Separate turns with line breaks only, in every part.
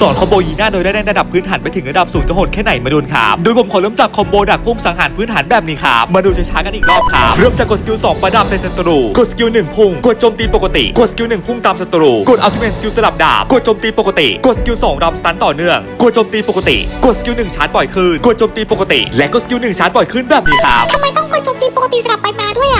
สอนคอมโบยีน่าโดยได้ในระดับพื้นฐานไปถึงระดับสูงจะโหดแค่ไหนมาดูครับโดยผมขอเริ่มจากคอมโบดักพุ่มสังหารพื้นฐานแบบนี้ครับมาดูช้าๆกันอีกรอบครับเริ่มจากกดสกิล2ประดับใส่ศัตรูกดสกิล1พุ่งกดโจมตีปกติ กดสกิล1พุ่งตามศัตรูกดอัลติเมทสกิลสลับดาบกดโจมตีปกติ กดสกิล2รำสตันต่อเนื่องกดโจมตีปกติ กดสกิล1ชาร์จบ่อยขึ้นกดโจมตีปกติ และกดสกิล1ชาร์จบ่อยขึ้นแบบนี้ครับ
ทำไมต้องกดโจมตี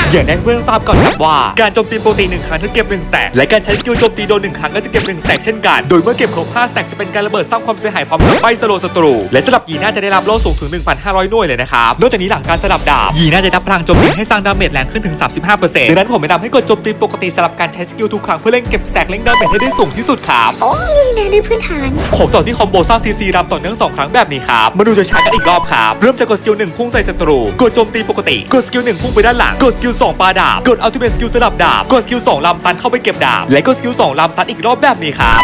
อะ
อย่างแรกเพื่อนทราบก่อนครับว่าการโจมตีปกติหนึ่งครั้งจะเก็บ1สแต็กและการใช้สกิลโจมตีโดนหนึ่งครั้งก็จะเก็บ1สแต็กเช่นกันโดยเมื่อเก็บครบ5สแต็กจะเป็นการระเบิดสร้างความเสียหายพร้อมกับใบสโลว์ศัตรู และสลับยีน่าจะได้รับโล่สูงถึง 1,500 หน่วยเลยนะครับนอกจากนี้หลังการสลับดาบยีน่าจะรับพลังโจมตีให้สร้างดาเมจแรงขึ้นถึง 35%ดังนั้นผมแนะนำให้กดโจมตีปกติสลับการใช้สกิลทุกครั้งเพื่อเร่งเก็บสแต็กเร่งดาเมจให้ได้สูงที่สุดครับ
โอ้นี่นะด้วยพื้นฐาน
ผมต่อที่คอมโบสร้างซีซีรำต่อเนื่อง2ครั้งแบบนี้ครับมาดูจะช้ากันอีกรอบครับเริ่มจากกดสกิล1พุ่งใส่ศัตรูกดโจมตีปกติกดสกิล1พุ่งไปด้านหลังกดสกิล2 ปาดาบ กดอัลติเมทสกิลสลับดาบ กดสกิล2ลำซันเข้าไปเก็บดาบ และกดสกิล2ลำซันอีกรอบแบบนี้ครับ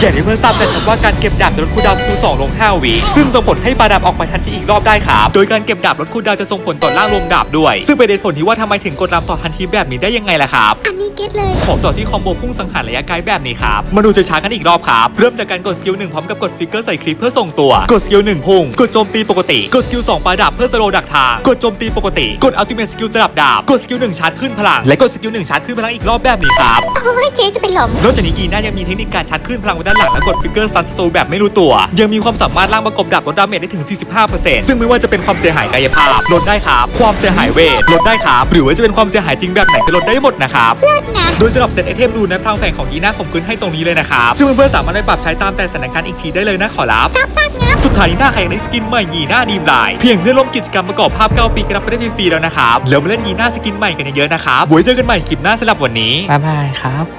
เฮ้ยทำได้ไงอะ
อย่างที่เพื่อนทราบกันครับว่าการเก็บดาบจะลดคูลดาวน์สกิล2ลง 5 วิซึ่งส่งผลให้ปาดาบออกไปทันทีอีกรอบได้ครับโดยการเก็บดาบลดคูลดาวน์จะส่งผลต่อร่างรวมดาบด้วย ซึ่งเป็นเหตุผลที่ว่าทำไมถึงกดลำต่อทันทีแบบนี้ได้ยังไงล่ะครับ
อันนี้เก็ตเลย
ขอต่อที่คอมโบพุ่งสังหารระยะไกลแบบนี้ครับมาดูจะช้ากันอีกรอบครับเริ่มจากการกดสกิลหนึ่งพร้อมกับกดฟิกเกอร์ใส่คลิปเพื่อส่งตัว กดสกิลหนึ่งพุ่งกดโจมตีปกติกดสกิลสองปาดับเพื่อสโลว์ดักทางกดโจมตีปกติ กดอัลติเมทสกิลสลับดาบกดสกิลหนึ่งชาร์จขึ้นพลังและกดสกิลหนึ่งชาร์จขึ้นพลังอีกรอบแบบนี้ครับ
โอ้ยเจ๊จะเป็นลม
นอกจากนี้กีน่ายังมีเทคนิคการชาร์จขึ้นพลังไว้ด้านหลังและกดฟิกเกอร์ซันสตูแบบไม่รู้ตัว ยังมีความสามารถล่างประกบดับลดดาเมจได้ถึง 45%ซึ่งไม่ว่าจะเป็นความเสียหายกายภาพลดได้ครับ ความเสียหายเวทลดได้ครับ หรือว่าจะเป็นความเสียหายจริงแบบไหนก็ลดได้หมดนะครับ
เลิศนะ
โดยสำหรับเซตไอเทมดูนะพลังแฝงของยีน่าผมขึ้นให้ตรงนี้เลยนะครับซึ่งเพื่อนๆสามารถไปปรับใช้ตามแต่สถานการณ์อีกทีได้เลยนะขอรับ
รับทราบงับ
สุดท้ายนี้ถ้าใครอยากได้สกินใหม่ยีน่าดีมไลน์เพียงเพื่อนร่วมกิจกรรมประกอบภาพ 9 ปีก็รับไปได้ฟรีๆแล้วนะครับแล้วมาเล่นยีน่าสกินใหม่กันเยอะๆนะครับไว้เจอกันใหม่คลิปหน้าสำหรับวันนี้
บ๊ายบายครับ